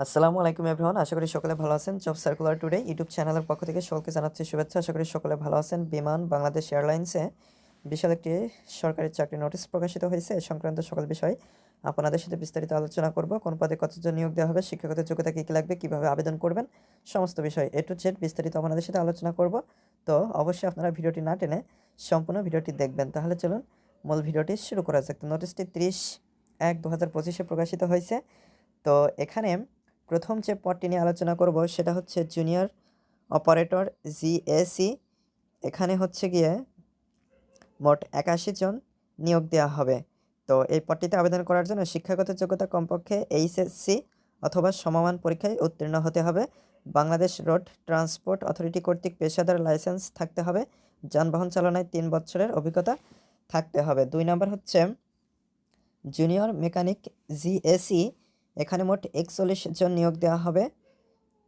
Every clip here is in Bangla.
আসসালামু আলাইকুম এভরিওয়ান, আশা করি সকলে ভালো আছেন। জব সার্কুলার টুডে ইউটিউব চ্যানেলের পক্ষ থেকে সকলকে জানাচ্ছি শুভেচ্ছা। আশা করি সকলে ভালো আছেন। বিমান, বাংলাদেশ এয়ারলাইন্সে বিশাল একটি সরকারি চাকরি নোটিশ প্রকাশিত হয়েছে। এ সংক্রান্ত সকল বিষয় আপনাদের সাথে বিস্তারিত আলোচনা করব। কোন পদে কতজন নিয়োগ দেওয়া হবে, শিক্ষাগত যোগ্যতা কী কী লাগবে, কীভাবে আবেদন করবেন, সমস্ত বিষয় এ টু জেড বিস্তারিত আপনাদের সাথে আলোচনা করব। তো অবশ্যই আপনারা ভিডিওটি না টেনে সম্পূর্ণ ভিডিওটি দেখবেন। তাহলে চলুন মূল ভিডিওটি শুরু করা যাক। নোটিশটি ত্রিশ এক দু হাজার পঁচিশে প্রকাশিত হয়েছে। তো এখানে প্রথম যে পদটি নিয়ে আলোচনা করব সেটা হচ্ছে জুনিয়র অপারেটর জিএসি এখানে হচ্ছে গিয়ে মোট একাশি জন নিয়োগ দেওয়া হবে। তো এই পদটিতে আবেদন করার জন্য শিক্ষাগত যোগ্যতা কমপক্ষে এইচএসসি অথবা সমমান পরীক্ষায় উত্তীর্ণ হতে হবে। বাংলাদেশ রোড ট্রান্সপোর্ট অথরিটি কর্তৃক পেশাদার লাইসেন্স থাকতে হবে। যানবাহন চালনায় তিন বছরের অভিজ্ঞতা থাকতে হবে। দুই নম্বর হচ্ছে জুনিয়র মেকানিক জিএসি এখানে মোট একচল্লিশ জন নিয়োগ দেওয়া হবে।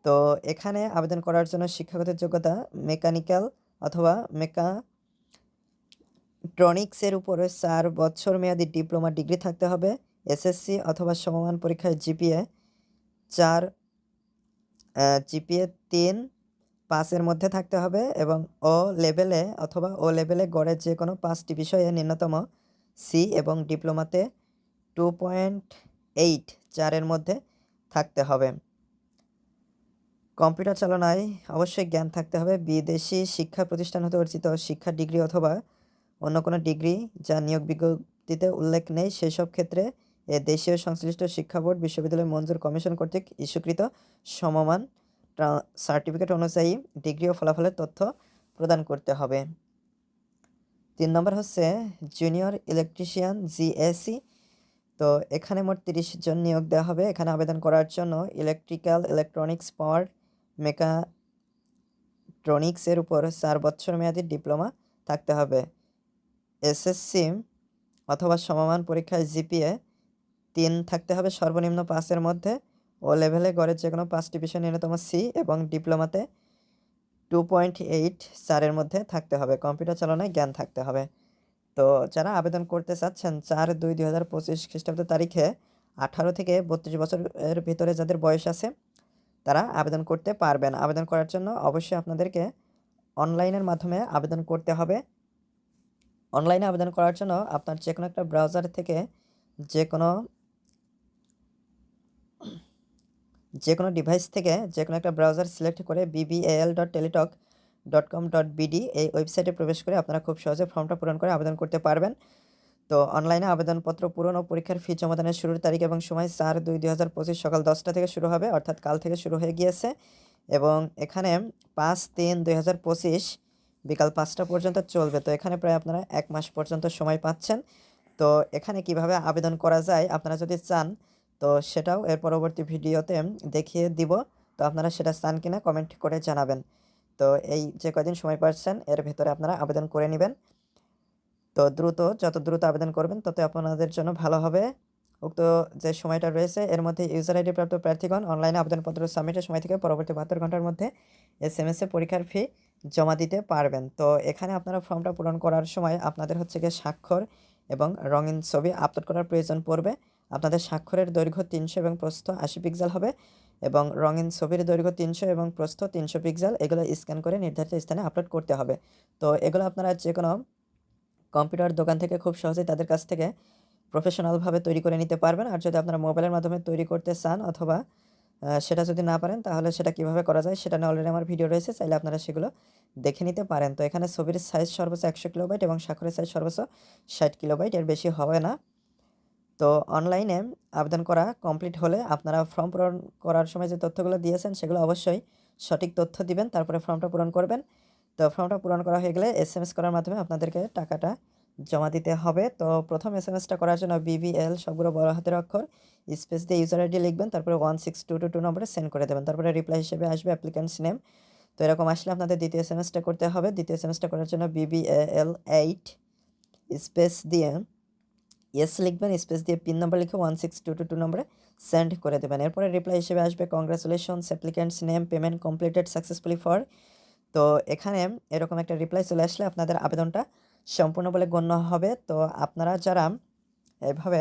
তো এখানে আবেদন করার জন্য শিক্ষাগত যোগ্যতা মেকানিক্যাল অথবা মেকা ট্রনিক্সের উপরে চার বছর মেয়াদি ডিপ্লোমা ডিগ্রি থাকতে হবে, এসএসসি অথবা সমমান পরীক্ষায় জিপিএ চার জিপিএ তিন পাঁচের মধ্যে থাকতে হবে এবং ও লেভেলে অথবা ও লেভেলে গড়ে যে কোনো পাঁচটি বিষয়ে ন্যূনতম সি এবং ডিপ্লোমাতে টু পয়েন্ট এইট চারের মধ্যে থাকতে হবে। কম্পিউটার চালনায় অবশ্যই জ্ঞান থাকতে হবে। বিদেশি শিক্ষা প্রতিষ্ঠান হতে অর্জিত শিক্ষা ডিগ্রি অথবা অন্য কোনো ডিগ্রি যা নিয়োগ বিজ্ঞপ্তিতে উল্লেখ নেই সেই সব ক্ষেত্রে এ দেশীয় সংশ্লিষ্ট শিক্ষা বোর্ড, বিশ্ববিদ্যালয় মঞ্জুর কমিশন কর্তৃক ইস্যুকৃত সমমান সার্টিফিকেট অনুযায়ী ডিগ্রি ও ফলাফলের তথ্য প্রদান করতে হবে। তিন নম্বর হচ্ছে, জুনিয়র ইলেকট্রিশিয়ান জিএসি তো এখানে মোট তিরিশ জন নিয়োগ দেওয়া হবে। এখানে আবেদন করার জন্য ইলেকট্রিক্যাল ইলেকট্রনিক্স পাওয়ার মেকাট্রনিক্সের উপর চার বছর মেয়াদী ডিপ্লোমা থাকতে হবে। এসএসসি অথবা সমমান পরীক্ষায় জিপিএ তিন থাকতে হবে সর্বনিম্ন পাঁচের মধ্যে। ও লেভেলে গড়ের যে কোনো পাঁচটি বিষয় ন্যূনতম সি এবং ডিপ্লোমাতে টু পয়েন্ট এইট চারের মধ্যে থাকতে হবে। কম্পিউটার চালনায় জ্ঞান থাকতে হবে। তো যারা আবেদন করতে চাচ্ছেন, চার দুই দুই হাজার পঁচিশ খ্রিস্টাব্দ তারিখে আঠারো থেকে বত্রিশ বছরের ভিতরে যাদের বয়স আছে, তারা আবেদন করতে পারবেন। আবেদন করার জন্য অবশ্যই আপনাদেরকে অনলাইনের মাধ্যমে আবেদন করতে হবে। অনলাইনে আবেদন করার জন্য আপনার যে কোনো একটা ব্রাউজার থেকে যে কোনো যে কোনো ডিভাইস থেকে যে কোনো একটা ব্রাউজার সিলেক্ট করে BBL dot Teletalk dot com dot BD এই ওয়েবসাইটে প্রবেশ করে আপনারা খুব সহজে ফর্মটা পূরণ করে আবেদন করতে পারবেন। তো অনলাইনে আবেদনপত্র পূরণ ও পরীক্ষার ফি জমাদানের শুরুর তারিখ এবং সময় চার দুই দুই হাজার পঁচিশ সকাল দশটা থেকে শুরু হবে, অর্থাৎ কাল থেকে শুরু হয়ে গিয়েছে। এবং এখানে পাঁচ তিন দুই হাজার পঁচিশ বিকাল পাঁচটা পর্যন্ত চলবে। তো এখানে প্রায় আপনারা এক মাস পর্যন্ত সময় পাচ্ছেন। তো এখানে কীভাবে আবেদন করা যায় আপনারা যদি চান, তো সেটাও এর পরবর্তী ভিডিওতে দেখিয়ে দিব। তো আপনারা সেটা চান কিনা কমেন্ট করে জানাবেন। তো এই যে কয়দিন সময় পাচ্ছেন, এর ভেতরে আপনারা আবেদন করে নেবেন। তো দ্রুত, যত দ্রুত আবেদন করবেন, তত আপনাদের জন্য ভালো হবে। উক্ত যে সময়টা রয়েছে, এর মধ্যে ইউজার আইডি প্রাপ্ত প্রার্থীগণ অনলাইনে আবেদনপত্র সাবমিটের সময় থেকে পরবর্তী বাহাত্তর ঘণ্টার মধ্যে এস এম এসে পরীক্ষার ফি জমা দিতে পারবেন। তো এখানে আপনারা ফর্মটা পূরণ করার সময় আপনাদের হচ্ছে গিয়ে স্বাক্ষর এবং রঙিন ছবি আপলোড করার প্রয়োজন পড়বে। আপনাদের স্বাক্ষরের দৈর্ঘ্য তিনশো এবং প্রস্থ আশি পিক্সেল হবে এবং রঙিন ছবির দৈর্ঘ্য তিনশো এবং প্রস্থ তিনশো পিক্সেল এগুলো স্ক্যান করে নির্ধারিত স্থানে আপলোড করতে হবে। তো এগুলো আপনারা যে কোনো কম্পিউটার দোকান থেকে খুব সহজেই তাদের কাছ থেকে প্রফেশনালভাবে তৈরি করে নিতে পারবেন। আর যদি আপনারা মোবাইলের মাধ্যমে তৈরি করতে চান অথবা সেটা যদি না পারেন, তাহলে সেটা কীভাবে করা যায় সেটা নিয়ে অলরেডি আমার ভিডিও রয়েছে, চাইলে আপনারা সেগুলো দেখে নিতে পারেন। তো এখানে ছবির সাইজ সর্বোচ্চ একশো কিলোবাইট এবং স্বাক্ষরের সাইজ সর্বোচ্চ ষাট কিলোবাইট এর বেশি হবে না। তো অনলাইনে আবেদন করা কমপ্লিট হলে আপনারা ফর্ম পূরণ করার সময় যে তথ্যগুলো দিয়েছেন সেগুলো অবশ্যই সঠিক তথ্য দিবেন, তারপরে ফর্মটা পূরণ করবেন। তো ফর্মটা পূরণ করা হয়ে গেলে এস এম এস করার মাধ্যমে আপনাদেরকে টাকাটা জমা দিতে হবে। তো প্রথম এস এম এসটা করার জন্য বিবিএল সবগুলো বড় হাতের অক্ষর স্পেস দিয়ে ইউজার আইডি লিখবেন, তারপরে one six two two two নম্বরে সেন্ড করে দেবেন। তারপরে রিপ্লাই হিসেবে আসবে অ্যাপ্লিক্যান্টস নেম তো এরকম আসলে আপনাদের দ্বিতীয় এস এম এসটা করতে হবে। দ্বিতীয় এস এম এসটা করার জন্য বিবিএল এইট স্পেস দিয়ে ইয়েস লিখবেন স্পেস দিয়ে পিন নাম্বার লিখে one six two two two নম্বরে সেন্ড করে দেবেন। এরপরে রিপ্লাই হিসেবে আসবে congratulations applicants name payment completed successfully for তো এখানে এরকম একটা রিপ্লাই চলে আসলে আপনাদের আবেদনটা সম্পূর্ণ বলে গণ্য হবে। তো আপনারা যারা এভাবে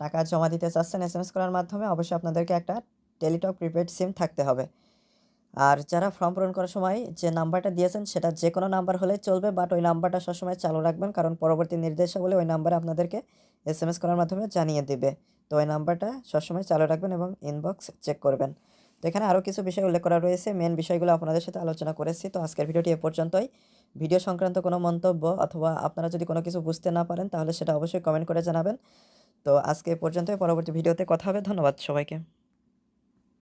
টাকা জমা দিতে চাচ্ছেন এস এম এস করার মাধ্যমে, অবশ্যই আপনাদেরকে একটা টেলিটক প্রিপেড সিম থাকতে হবে। আর যারা ফর্ম পূরণ করার সময় যে নাম্বারটা দিয়েছেন, সেটা যে কোনো নাম্বার হলে চলবে বাট ওই নাম্বারটা সবসময় চালু রাখবেন, কারণ পরবর্তী নির্দেশাবলী ওই নাম্বারে আপনাদেরকে এস এম এস করার মাধ্যমে জানিয়ে দেবে। তো এই নাম্বারটা সবসময় চালু রাখবেন এবং ইনবক্স চেক করবেন। তো এখানে আরও কিছু বিষয় উল্লেখ করা রয়েছে। মেন বিষয়গুলো আপনাদের সাথে আলোচনা করেছি। তো আজকের ভিডিওটি এ পর্যন্তই। ভিডিও সংক্রান্ত কোনো মন্তব্য অথবা আপনারা যদি কোনো কিছু বুঝতে না পারেন, তাহলে সেটা অবশ্যই কমেন্ট করে জানাবেন। তো আজকে এ পর্যন্তই। পরবর্তী ভিডিওতে কথা হবে। ধন্যবাদ সবাইকে।